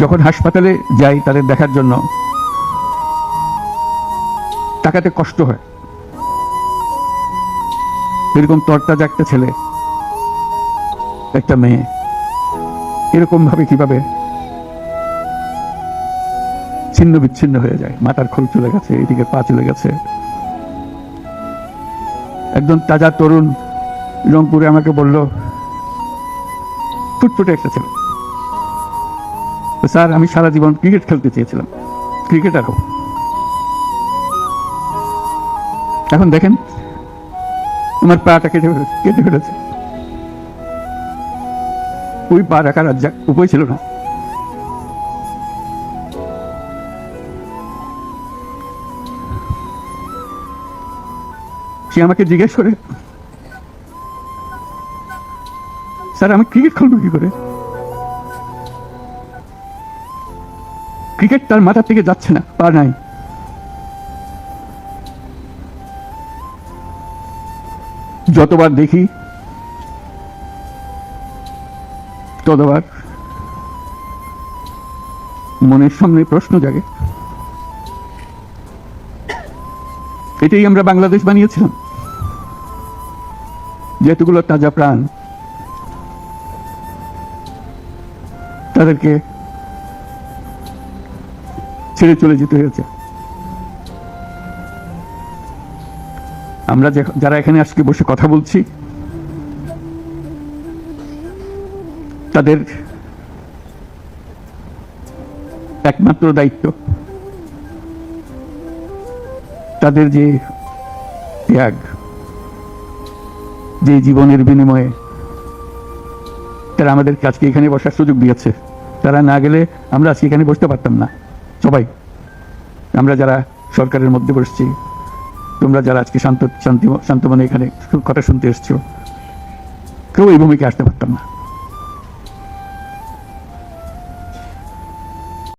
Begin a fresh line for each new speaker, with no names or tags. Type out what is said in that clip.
যখন হাসপাতালে যাই তাদের দেখার জন্য টাকাতে কষ্ট হয়। এরকম তরতাজা একটা ছেলে, একটা মেয়ে এরকম ভাবে কীভাবে ছিন্ন বিচ্ছিন্ন হয়ে যায়? মাথার খোল চলে গেছে, এদিকে পা চলে গেছে। একজন তাজা তরুণ রংপুরে আমাকে বলল, ফুটফুটে একটা ছেলে। স্যার, আমি সারা জীবন ক্রিকেট খেলতে চেয়েছিলাম। ক্রিকেটার হোক এখন দেখেন, আমার পাটা কেটে ফেলেছে কেটে ফেলেছে। ওই পা রাখার আর উপায় ছিল না। সে আমাকে জিজ্ঞেস করে, স্যার, আমি ক্রিকেট খেলব কি করে? ক্রিকেট তার মাথা থেকে যাচ্ছে না পা নাই। যতবার দেখি, ততবার মনের সামনে প্রশ্ন জাগে। এটাই আমরা বাংলাদেশ বানিয়েছিলাম। যেহেতুগুলো তাজা প্রাণ তাদেরকে ছেড়ে চলে যেতে হয়েছে। আমরা যারা এখানে আজকে বসে কথা বলছি, তাদের একমাত্র দায়িত্ব, তাদের যে ত্যাগ, যে জীবনের বিনিময়ে তারা আমাদেরকে আজকে এখানে বসার সুযোগ দিয়েছে, তারা না গেলে আমরা আজকে এখানে বসতে পারতাম না। সবাই, আমরা যারা সরকারের মধ্যে বসছি, তোমরা যারা আজকে শান্ত, শান্তি শান্ত মনে এখানে কথা শুনতে এসছো, কেউ এই ভূমিকা আসতে পারতাম না।